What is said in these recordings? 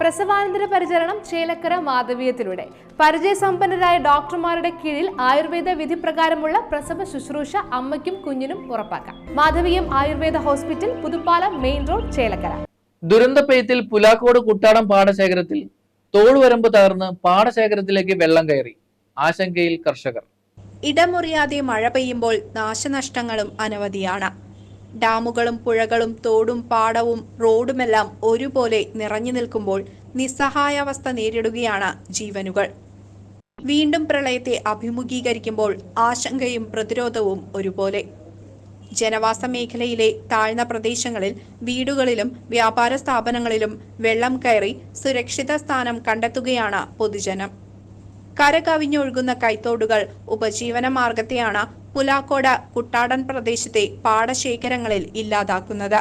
പ്രസവാനന്തര പരിചരണം ചേലക്കര മാധവീയത്തിലൂടെ. പരിചയസമ്പന്നരായ ഡോക്ടർമാരുടെ കീഴിൽ ആയുർവേദ വിധി പ്രകാരമുള്ള പ്രസവ ശുശ്രൂഷ അമ്മയ്ക്കും കുഞ്ഞിനും ഉറപ്പാക്കാം. Madhaveeyam Ayurveda hospital Puthuppalam main road Chelakkara. ദുരന്തപ്പയത്തിൽ Pulakode Kuttadam പാടശേഖരത്തിൽ തോളുവരമ്പ് തകർന്ന് പാടശേഖരത്തിലേക്ക് വെള്ളം കയറി. ആശങ്കയിൽ കർഷകർ. ഇടമുറിയാതെ മഴ പെയ്യുമ്പോൾ നാശനഷ്ടങ്ങളും അനവധിയാണ്. ഡാമുകളും പുഴകളും തോടും പാടവും റോഡുമെല്ലാം ഒരുപോലെ നിറഞ്ഞു നിൽക്കുമ്പോൾ നിസ്സഹായാവസ്ഥ നേരിടുകയാണ് ജീവനുകൾ. വീണ്ടും പ്രളയത്തെ അഭിമുഖീകരിക്കുമ്പോൾ ആശങ്കയും പ്രതിരോധവും ഒരുപോലെ. ജനവാസ മേഖലയിലെ താഴ്ന്ന പ്രദേശങ്ങളിൽ വീടുകളിലും വ്യാപാര സ്ഥാപനങ്ങളിലും വെള്ളം കയറി സുരക്ഷിത സ്ഥാനം കണ്ടെത്തുകയാണ് പൊതുജനം. കരകവിഞ്ഞൊഴുകുന്ന കൈത്തോടുകൾ ഉപജീവന മാർഗത്തെയാണ് പുലാക്കോട് കുട്ടാടൻ പ്രദേശത്തെ പാടശേഖരങ്ങളിൽ ഇല്ലാതാക്കുന്നത്.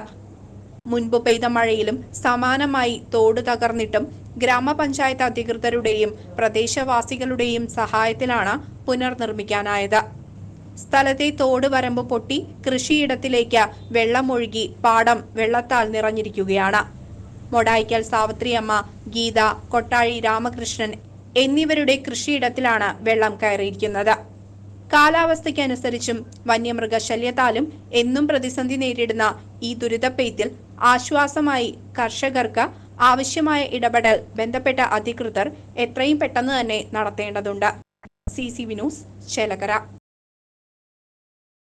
മുൻപ് പെയ്ത മഴയിലും സമാനമായി തോട് തകർന്നിട്ടും ഗ്രാമപഞ്ചായത്ത് അധികൃതരുടെയും പ്രദേശവാസികളുടെയും സഹായത്തിലാണ് പുനർനിർമ്മിക്കാനായത്. സ്ഥലത്തെ തോട് വരമ്പ് പൊട്ടി കൃഷിയിടത്തിലേക്ക് വെള്ളമൊഴുകി പാടം വെള്ളത്താൽ നിറഞ്ഞിരിക്കുകയാണ്. മൊടായിക്കൽ സാവിത്രിയമ്മ ഗീത കൊട്ടാഴി രാമകൃഷ്ണൻ എന്നിവരുടെ കൃഷിയിടത്തിലാണ് വെള്ളം കയറിയിരിക്കുന്നത്. കാലാവസ്ഥയ്ക്കനുസരിച്ചും വന്യമൃഗശല്യത്താലും എന്നും പ്രതിസന്ധി നേരിടുന്ന ഈ ദുരിതപ്പെയ്ത്തിൽ ആശ്വാസമായി കർഷകർക്ക് ആവശ്യമായ ഇടപെടൽ ബന്ധപ്പെട്ട അധികൃതർ എത്രയും പെട്ടെന്ന് തന്നെ നടത്തേണ്ടതുണ്ട്. C C Vinoos news Chelakkara.